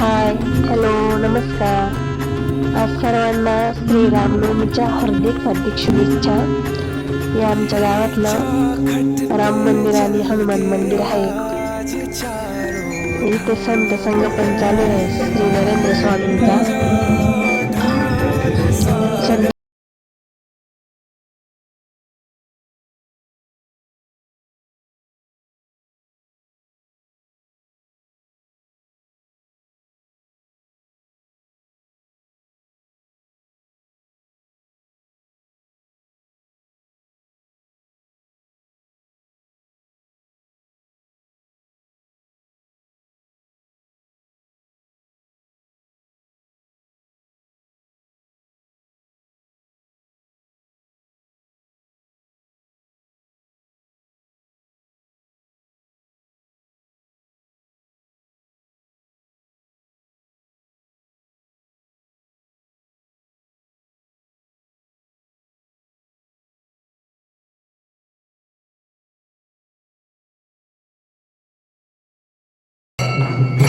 Hi hello नमस्कार. आज सर्वांना श्री रामनवमीच्या हार्दिक हार्दिक शुभेच्छा. हे आमच्या गावातलं राम मंदिर आणि हनुमान मंदिर आहे. इथे संत संगपन चालू आहे. श्री না